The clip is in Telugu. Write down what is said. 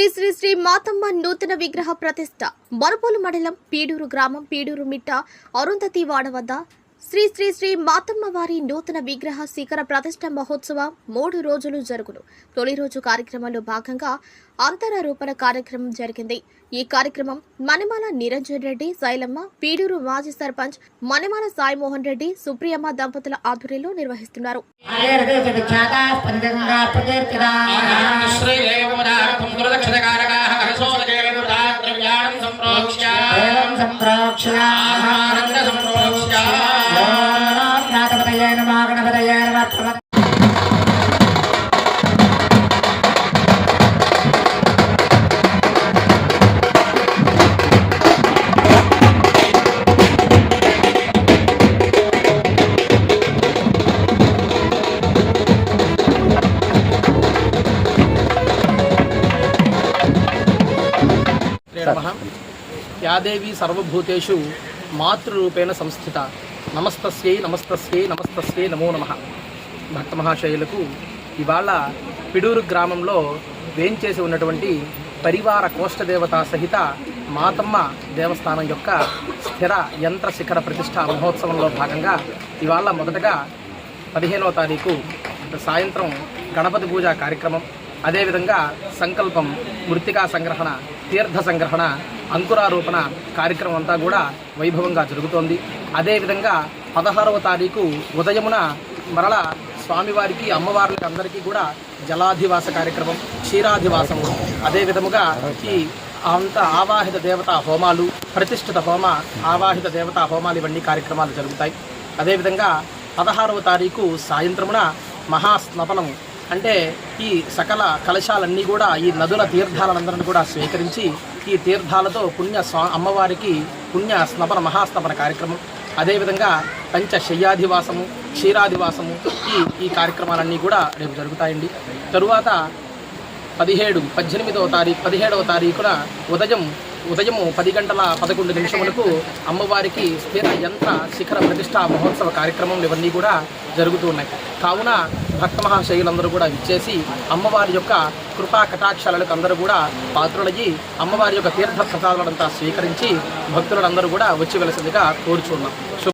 శ్రీ శ్రీ శ్రీ మాతమ్మ నూతన విగ్రహ ప్రతిష్ట. మరుపోలు మండలం పీడూరు గ్రామం పీడూరు మిట్ట అరుంధతి వాడ వద్ద శ్రీ శ్రీ శ్రీ మాతమ్మ వారి నూతన విగ్రహ శిఖర ప్రతిష్ట మహోత్సవం మూడు రోజులు జరుగును. తొలి రోజు కార్యక్రమంలో భాగంగా అంతరారోపణ కార్యక్రమం జరిగింది. ఈ కార్యక్రమం మణిమాల నిరంజన్ రెడ్డి శైలమ్మ పీడూరు మాజీ సర్పంచ్ మణిమాల సాయిమోహన్ రెడ్డి సుప్రియమ్మ దంపతుల ఆధ్వర్యంలో నిర్వహిస్తున్నారు. సంప్రోక్ష నమః. యాదేవి సర్వభూతేషు మాతృరూపేణ సంస్థిత. నమస్తస్యై నమస్తస్యై నమస్తస్యై నమో నమ. భక్త మహాశయులకు ఇవాళ పిడూరు గ్రామంలో వేంచేసి ఉన్నటువంటి పరివార కోష్టదేవత సహిత మాతమ్మ దేవస్థానం యొక్క స్థిర యంత్ర శిఖర ప్రతిష్ట మహోత్సవంలో భాగంగా ఇవాళ మొదటగా పదిహేనవ తారీఖు సాయంత్రం గణపతి పూజ కార్యక్రమం అదేవిధంగా సంకల్పం మృతికా సంగ్రహణ తీర్థ సంగ్రహణ అంకురారోపణ కార్యక్రమం అంతా కూడా వైభవంగా జరుగుతోంది. అదేవిధంగా పదహారవ తారీఖు ఉదయమున మరల స్వామివారికి అమ్మవార్లకి అందరికీ కూడా జలాధివాస కార్యక్రమం క్షీరాధివాసము. అదే విధముగా ఈ అంత ఆవాహిత దేవతా హోమాలు ప్రతిష్ఠిత హోమ ఆవాహిత దేవతా హోమాలు ఇవన్నీ కార్యక్రమాలు జరుగుతాయి. అదేవిధంగా పదహారవ తారీఖు సాయంత్రమున మహాస్నపనము అంటే ఈ సకల కలశాలన్నీ కూడా ఈ నదుల తీర్థాలందరిని కూడా స్వీకరించి ఈ తీర్థాలతో పుణ్య స్వా అమ్మవారికి పుణ్య స్నపన మహాస్నపన కార్యక్రమం. అదేవిధంగా పంచ శయ్యాధివాసము క్షీరాధివాసము ఈ ఈ కార్యక్రమాలన్నీ కూడా రేపు జరుగుతాయండి. తరువాత పదిహేడు పద్దెనిమిదవ తారీఖు పదిహేడవ తారీఖున ఉదయం ఉదయము పది గంటల పదకొండు నిమిషములకు అమ్మవారికి స్థిర యంత్ర శిఖర ప్రతిష్టా మహోత్సవ కార్యక్రమం ఇవన్నీ కూడా జరుగుతూ ఉన్నాయి. కావున భక్త మహాశయులందరూ కూడా ఇచ్చేసి అమ్మవారి యొక్క కృపా కటాక్షాలకు అందరూ కూడా పాత్రులయ్యి అమ్మవారి యొక్క తీర్థ ప్రసాదాలంతా స్వీకరించి భక్తులందరూ కూడా వచ్చి వెలసిందిగా కోరుచున్నాం.